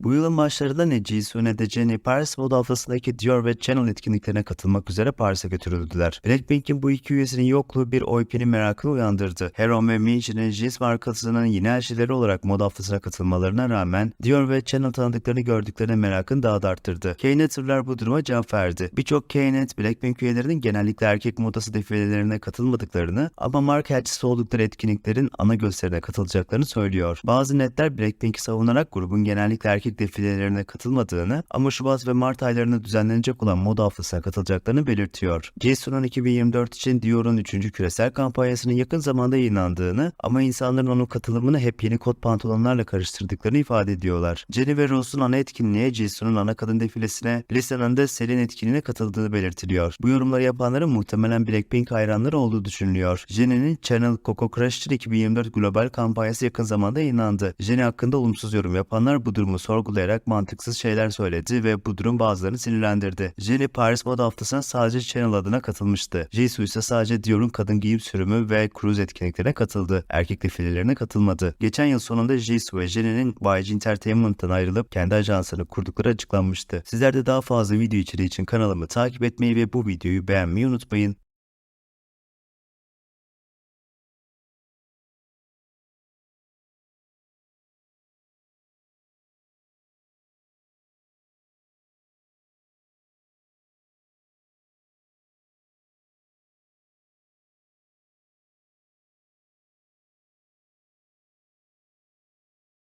Bu yılın başlarında ne Jisoo ne de Jennie Paris moda haftasındaki Dior ve Chanel etkinliklerine katılmak üzere Paris'e götürüldüler. Blackpink'in bu iki üyesinin yokluğu bir OYP'nin merakını uyandırdı. Heron ve Minji'nin jeans markasının yeni elçileri olarak moda haftasına katılmalarına rağmen Dior ve Chanel tanıdıklarını gördüklerine merakını daha da arttırdı. K-Net'ler bu duruma cevap verdi. Birçok K-Net, Blackpink üyelerinin genellikle erkek modası defilelerine katılmadıklarını ama marka elçisi oldukları etkinliklerin ana gösterine katılacaklarını söylüyor. Bazı netler Blackpink'i savunarak grubun genellikle erkek defilelerine katılmadığını ama Şubat ve Mart aylarında düzenlenecek olan moda haftasına katılacaklarını belirtiyor. Jisoo'nun 2024 için Dior'un 3. küresel kampanyasının yakın zamanda yayınlandığını ama insanların onun katılımını hep yeni kot pantolonlarla karıştırdıklarını ifade ediyorlar. Jennie ve Rose'un ana etkinliğe Jisoo'nun ana kadın defilesine, Lisa'nın da Selin etkinliğine katıldığı belirtiliyor. Bu yorumları yapanların muhtemelen Blackpink hayranları olduğu düşünülüyor. Jennie'nin Channel Coco Crush'tir 2024 global kampanyası yakın zamanda yayınlandı. Jennie hakkında olumsuz yorum yapanlar bu durumu sorgulayarak mantıksız şeyler söyledi ve bu durum bazılarını sinirlendirdi. Jennie Paris Moda Haftası'na sadece Channel adına katılmıştı. Jisoo ise sadece Dior'un kadın giyim sürümü ve cruise etkinliklerine katıldı. Erkek defilelerine katılmadı. Geçen yıl sonunda Jisoo ve Jennie'nin YG Entertainment'tan ayrılıp kendi ajansını kurdukları açıklanmıştı. Sizler de daha fazla video içeriği için kanalımı takip etmeyi ve bu videoyu beğenmeyi unutmayın.